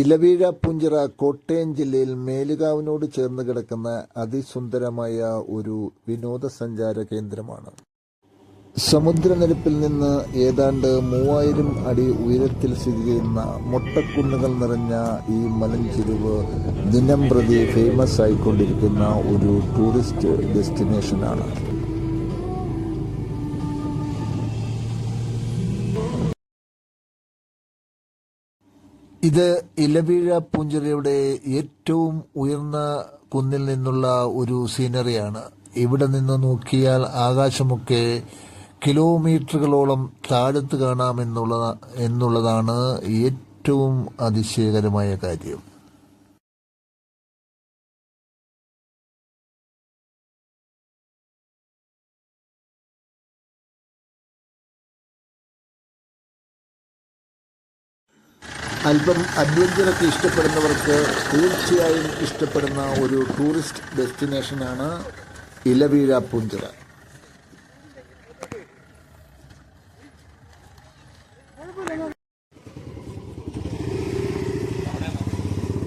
ഇലവീഴ പുഞ്ചിറ കോട്ടയം ജില്ലയിൽ മേലുകാവിനോട് ചേർന്ന് കിടക്കുന്ന അതിസുന്ദരമായ ഒരു വിനോദസഞ്ചാര കേന്ദ്രമാണ്. സമുദ്രനിരപ്പിൽ നിന്ന് ഏതാണ്ട് മൂവായിരം അടി ഉയരത്തിൽ സ്ഥിതി ചെയ്യുന്ന മുട്ടക്കുന്നുകൾ നിറഞ്ഞ ഈ മലഞ്ചെരിവ് ദിനം പ്രതി ഫേമസ് ആയിക്കൊണ്ടിരിക്കുന്ന ഒരു ടൂറിസ്റ്റ് ഡെസ്റ്റിനേഷനാണ്. ഇത് ഇലവീഴ പൂഞ്ചിറയുടെ ഏറ്റവും ഉയർന്ന കുന്നിൽ നിന്നുള്ള ഒരു സീനറിയാണ്. ഇവിടെ നിന്ന് നോക്കിയാൽ ആകാശമൊക്കെ കിലോമീറ്ററുകളോളം താഴത്ത് കാണാമെന്നുള്ള എന്നുള്ളതാണ് ഏറ്റവും അതിശയകരമായ കാര്യം. അല്പം അഡ്വഞ്ചറൊക്കെ ഇഷ്ടപ്പെടുന്നവർക്ക് തീർച്ചയായും ഇഷ്ടപ്പെടുന്ന ഒരു ടൂറിസ്റ്റ് ഡെസ്റ്റിനേഷനാണ് ഇലവീഴ പൂഞ്ചിറ.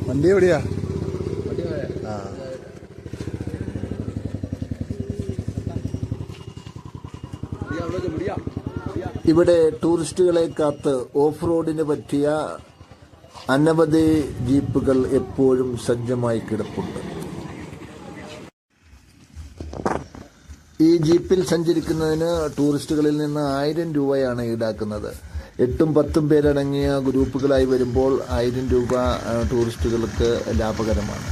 വണ്ടി എവിടെയാ? ഇവിടെ ടൂറിസ്റ്റുകളെ കാത്ത് ഓഫ് റോഡിന് പറ്റിയ അനവധി ജീപ്പുകൾ എപ്പോഴും സജ്ജമായി കിടപ്പുണ്ട്. ഈ ജീപ്പിൽ സഞ്ചരിക്കുന്നതിന് ടൂറിസ്റ്റുകളിൽ നിന്ന് ആയിരം രൂപയാണ് ഈടാക്കുന്നത്. എട്ടും പത്തും പേരടങ്ങിയ ഗ്രൂപ്പുകളായി വരുമ്പോൾ ആയിരം രൂപ ടൂറിസ്റ്റുകൾക്ക് ലാഭകരമാണ്.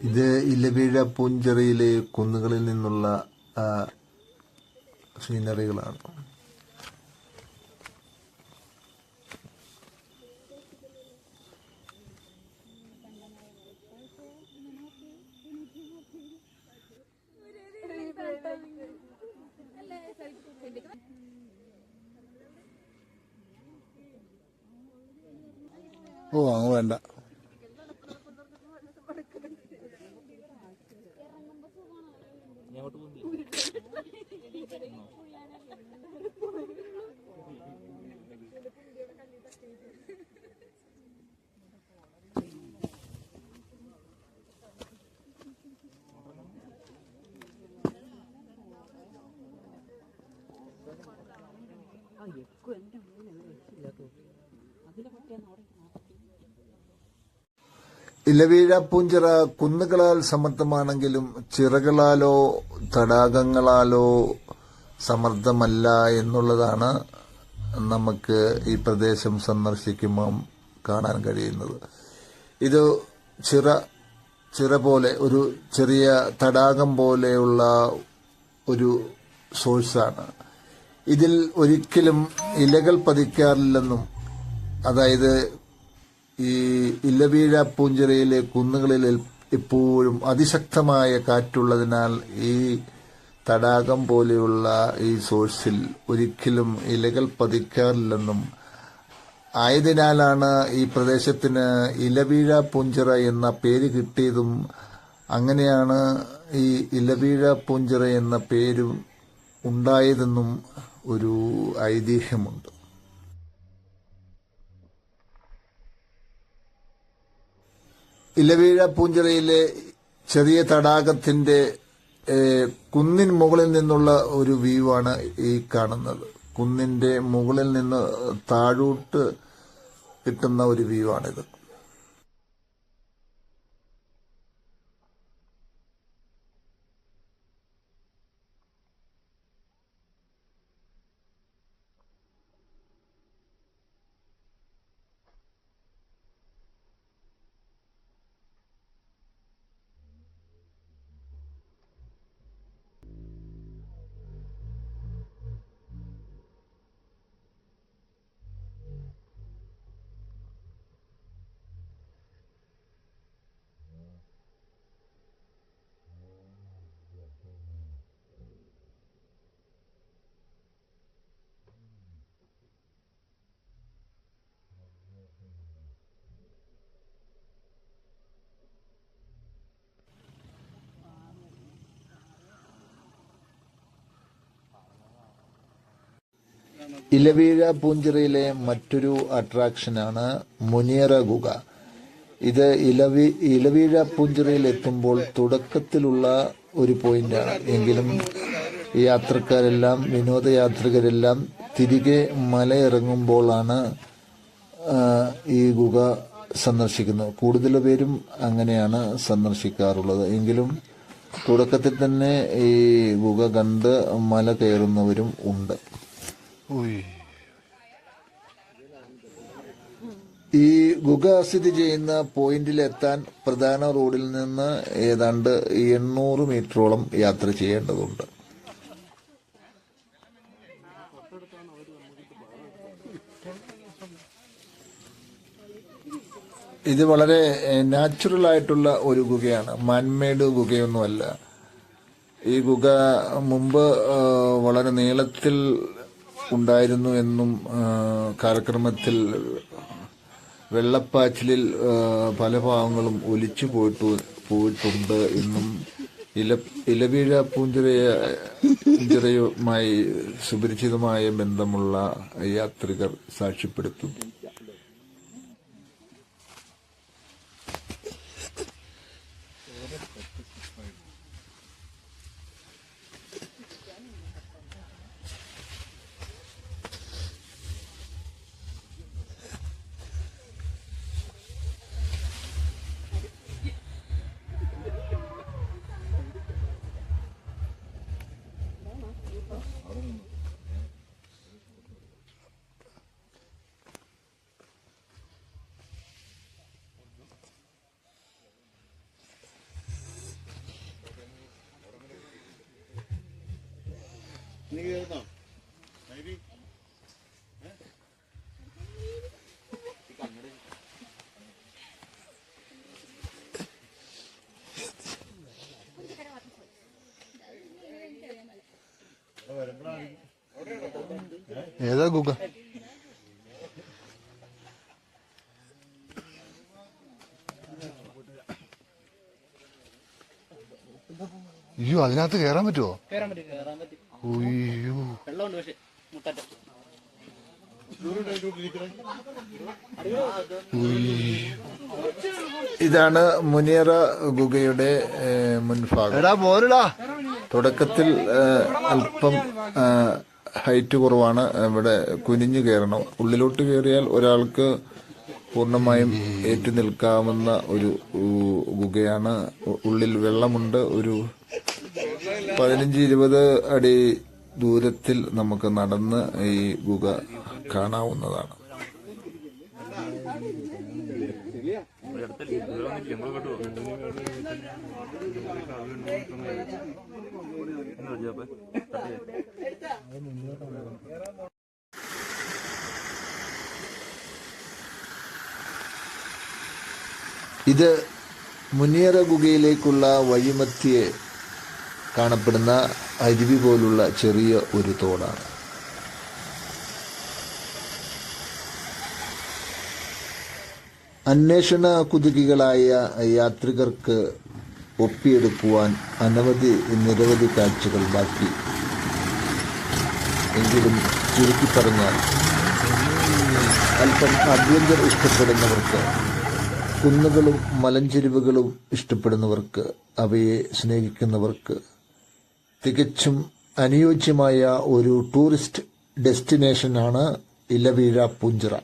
ഇത് ഇലവീഴ പൂഞ്ചെറിയിലെ കുന്നുകളിൽ നിന്നുള്ള സീനറികളാണ്. ഓ അങ്ങ് വേണ്ട. അങ്ങോട്ട് പോകുന്നില്ല. എക്കോ എന്റെ എന്റെ ഉള്ളിൽ അവർ രക്ഷയില്ലാത്ത അതിലെ പട്ടിയാണ് അവിടെ ഇലവീഴ പൂഞ്ചിറ കുന്നുകളാൽ സമർത്ഥമാണെങ്കിലും ചിറകളാലോ തടാകങ്ങളാലോ സമർത്ഥമല്ല എന്നുള്ളതാണ് നമുക്ക് ഈ പ്രദേശം സന്ദർശിക്കുമ്പം കാണാൻ കഴിയുന്നത്. ഇത് ചിറ ചിറ പോലെ ഒരു ചെറിയ തടാകം പോലെയുള്ള ഒരു സോഴ്സാണ്. ഇതിൽ ഒരിക്കലും ഇലകൾ പതിക്കാറില്ലെന്നും അതായത് ഈ ഇലവീഴ പൂഞ്ചിറയിലെ കുന്നുകളിൽ എപ്പോഴും അതിശക്തമായ കാറ്റുള്ളതിനാൽ ഈ തടാകം പോലെയുള്ള ഈ സോഴ്സിൽ ഒരിക്കലും ഇലകൾ പതിക്കാറില്ലെന്നും ആയതിനാലാണ് ഈ പ്രദേശത്തിന് ഇലവീഴ പൂഞ്ചിറ എന്ന പേര് കിട്ടിയതും അങ്ങനെയാണ് ഈ ഇലവീഴ പൂഞ്ചിറ എന്ന പേര് ഉണ്ടായതെന്നും ഒരു ഐതിഹ്യമുണ്ട്. ഇലവീഴ പൂഞ്ചിറയിലെ ചെറിയ തടാകത്തിന്റെ കുന്നിൻ മുകളിൽ നിന്നുള്ള ഒരു വ്യൂ ആണ് ഈ കാണുന്നത്. കുന്നിന്റെ മുകളിൽ നിന്ന് താഴോട്ട് കിട്ടുന്ന ഒരു വ്യൂ ആണിത്. ഇലവീഴ പൂഞ്ചിറയിലെ മറ്റൊരു അട്രാക്ഷനാണ് മുനിയറ ഗുഹ. ഇത് ഇലവി ഇലവീഴ പൂഞ്ചിറയിൽ എത്തുമ്പോൾ തുടക്കത്തിലുള്ള ഒരു പോയിന്റാണ്. എങ്കിലും യാത്രക്കാരെല്ലാം വിനോദയാത്രികരെല്ലാം തിരികെ മലയിറങ്ങുമ്പോഴാണ് ഈ ഗുഹ സന്ദർശിക്കുന്നത്. കൂടുതൽ പേരും അങ്ങനെയാണ് സന്ദർശിക്കാറുള്ളത്. എങ്കിലും തുടക്കത്തിൽ തന്നെ ഈ ഗുഹ കണ്ട് മല കയറുന്നവരും ഉണ്ട്. ഈ ഗുഹ സ്ഥിതി ചെയ്യുന്ന പോയിന്റിൽ എത്താൻ പ്രധാന റോഡിൽ നിന്ന് ഏതാണ്ട് എണ്ണൂറ് മീറ്ററോളം യാത്ര ചെയ്യേണ്ടതുണ്ട്. ഇത് വളരെ നാച്ചുറൽ ആയിട്ടുള്ള ഒരു ഗുഹയാണ്. മാൻമേഡ് ഗുഹയൊന്നുമല്ല. ഈ ഗുഹ മുമ്പ് വളരെ നീളത്തിൽ ഉണ്ടായിരുന്നു എന്നും കാലക്രമത്തിൽ വെള്ളപ്പാച്ചിലിൽ പല ഭാഗങ്ങളും ഒലിച്ചു പോയിട്ടു പോയിട്ടുണ്ട് എന്നും ഇല ഇലവീഴ പൂഞ്ചിറയ പൂഞ്ചിറയുമായി സുപരിചിതമായ ബന്ധമുള്ള യാത്രികർ സാക്ഷ്യപ്പെടുത്തുന്നു. ഏതാ ഗുഗ? അയ്യോ അതിനകത്ത് കേറാൻ പറ്റുമോ കയറാൻ പറ്റും. വെള്ളമുണ്ട് പക്ഷെ മുട്ടറ്റ ഇതാണ് മുനിയറ ഗുഗയുടെ മുൻഭാഗം. തുടക്കത്തിൽ അല്പം ഹൈറ്റ് കുറവാണ്. ഇവിടെ കുനിഞ്ഞു കയറണം. ഉള്ളിലോട്ട് കയറിയാൽ ഒരാൾക്ക് പൂർണമായും ഏറ്റു നിൽക്കാവുന്ന ഒരു ഗുഗയാണ്. ഗുഹയാണ് ഉള്ളിൽ വെള്ളമുണ്ട്. ഒരു പതിനഞ്ച് ഇരുപത് അടി ദൂരത്തിൽ നമുക്ക് നടന്ന് ഈ ഗുഹ കാണാവുന്നതാണ്. ഇത് മുനിയറ ഗുഹയിലേക്കുള്ള വഴിമധ്യേ കാണപ്പെടുന്ന അരുവി പോലുള്ള ചെറിയ ഒരു തോടാണ്. അന്വേഷണ കുതുകികളായ യാത്രികർക്ക് ഒപ്പിയെടുക്കുവാൻ അനവധി നിരവധി കാഴ്ചകൾ ബാക്കി. എങ്കിലും ചുരുക്കി പറഞ്ഞാൽ അല്പം അഡ്വഞ്ചർ ഇഷ്ടപ്പെടുന്നവർക്ക് കുന്നുകളും മലഞ്ചെരിവുകളും ഇഷ്ടപ്പെടുന്നവർക്ക് അവയെ സ്നേഹിക്കുന്നവർക്ക് തികച്ചും അനുയോജ്യമായ ഒരു ടൂറിസ്റ്റ് ഡെസ്റ്റിനേഷനാണ് ഇലവീഴ പുഞ്ചിറ.